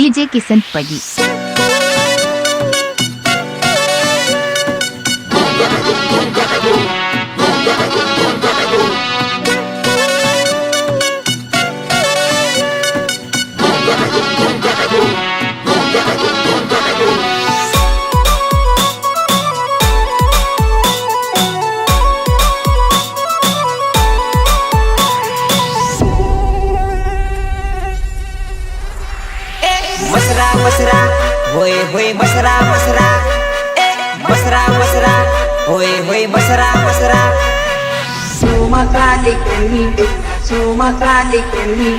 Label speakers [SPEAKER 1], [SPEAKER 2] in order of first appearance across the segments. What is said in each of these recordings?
[SPEAKER 1] DJ Kisan Pagi.
[SPEAKER 2] बसरा बसरा होय होय बसरा बसरा ए बसरा बसरा होय होय
[SPEAKER 3] बसरा बसरा सुमकालिकनी सुमकालिकनी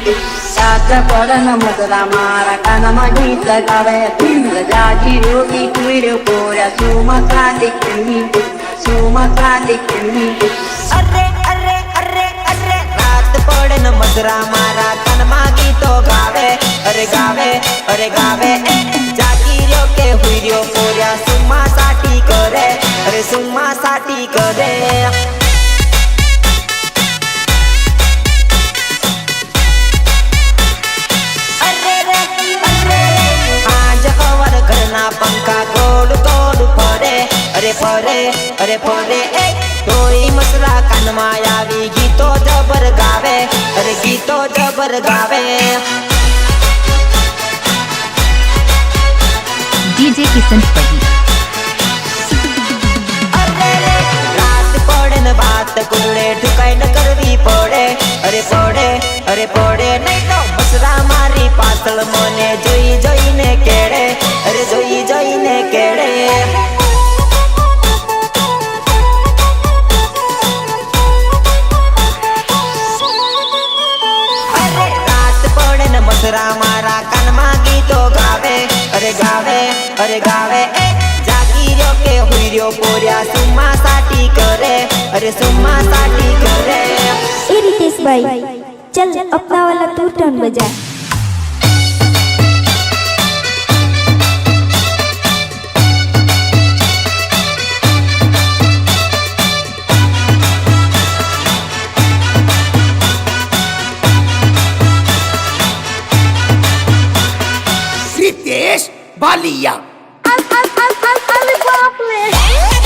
[SPEAKER 3] साचा पडन मदरा मारा कानमा गीत गावे तिंद जागी रोगी कुईर पोऱ्या. सोमकाली सुमकालिकनी
[SPEAKER 2] अरे अरे अरे अरे. रात पडन मदरा मारा कानमा गीतो गावे. अरे गावे अरे गावे जागिरो के हुइरियो पोरिया सुम्मा साटी करे, अरे सुम्मा साटी करे। अरे परे कोई फरे ए तोई मसला कान
[SPEAKER 1] मायावी गीतो जबर
[SPEAKER 2] गावे, अरे गीतो जबर गावे। વાત કુરડે ઢુકાઈ ન કરવી પડે. અરે પડે અરે પડે નહીં તો મસરા મારી પાછળ મને જોઈ જોઈને हे। के हुइरो पोर्या सुम्मा साटी करे। अरे सुम्मा साटी करे।
[SPEAKER 4] ए रितेश भाई चल अपना वाला तू टर्न बजा।
[SPEAKER 5] Ritesh Ballia.
[SPEAKER 2] I'm, I, I, I, I'm wobbling.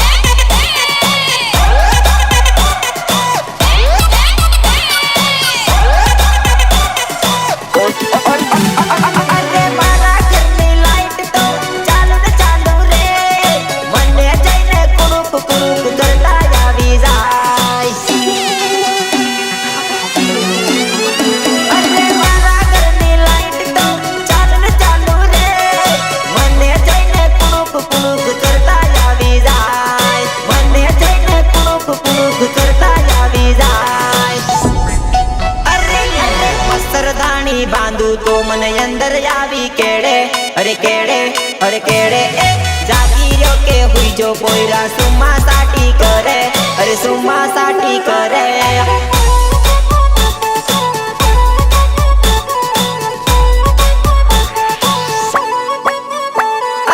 [SPEAKER 2] મસરદાણી બાંધું તો મને અંદર આવી કેડે અરે કેડે અરે કેડે એ જાગી રહ્યો કે હુઈ જો પોયરા સુમા સાટી કરે. અરે સુમા સાટી કરે.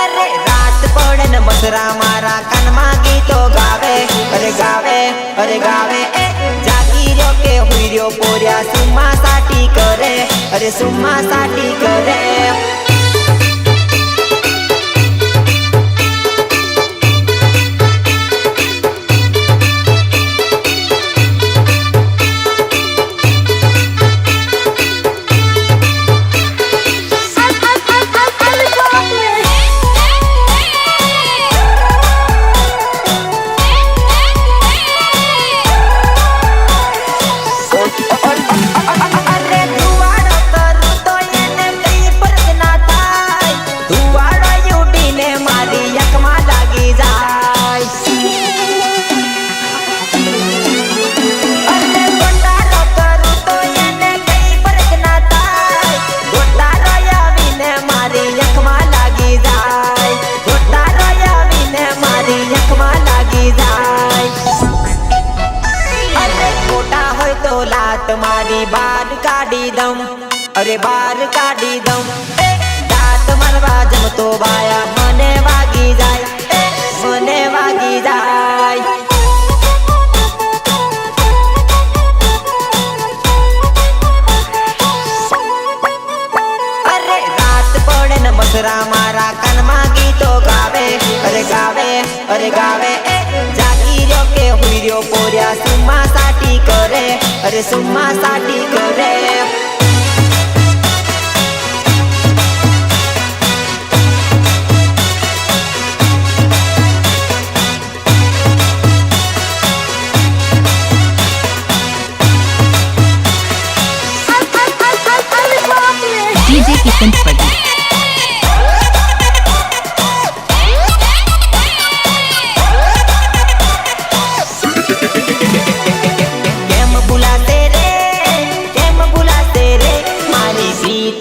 [SPEAKER 2] અરે રાત પડે ને મસરા મારા કાનમાં ગીતો ગાવે. અરે ગાવે અરે ગાવે करे सुम्मा साठी करे મારી બાર કાઢી દઉં અરે બાર કાઢી દઉં એ દાંત મારવા જમતો બાયા મને વાગી જાય એ મને વાગી જાય અરે રાત પડે કાનમાં ગીતો ગાવે અરે ગાવે અરે ગાવે એ જાગી રહ્યો કે હુર્યો પોર્યા સુમા સાટી કરે અરે સુમા સાટી કરે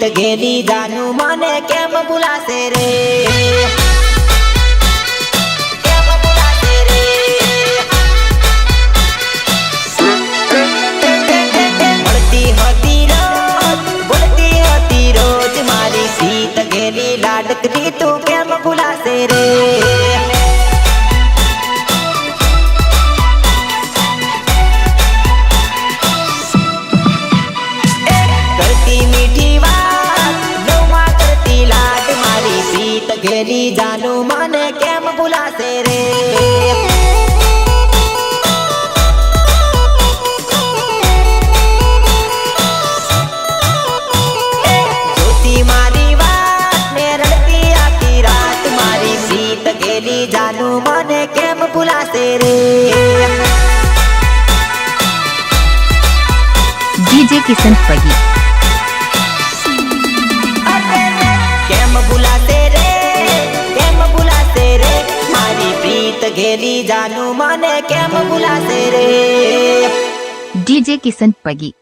[SPEAKER 2] મારી પ્રીત ઘેરી જાનું મને કેમ ભૂલાશે ने गेम बुला तेरे।
[SPEAKER 1] डीजे किशन पगी
[SPEAKER 2] गेम तेरे तेरे। मारी प्रीत जानू माने गेम बुला तेरे।
[SPEAKER 1] डीजे किशन पगी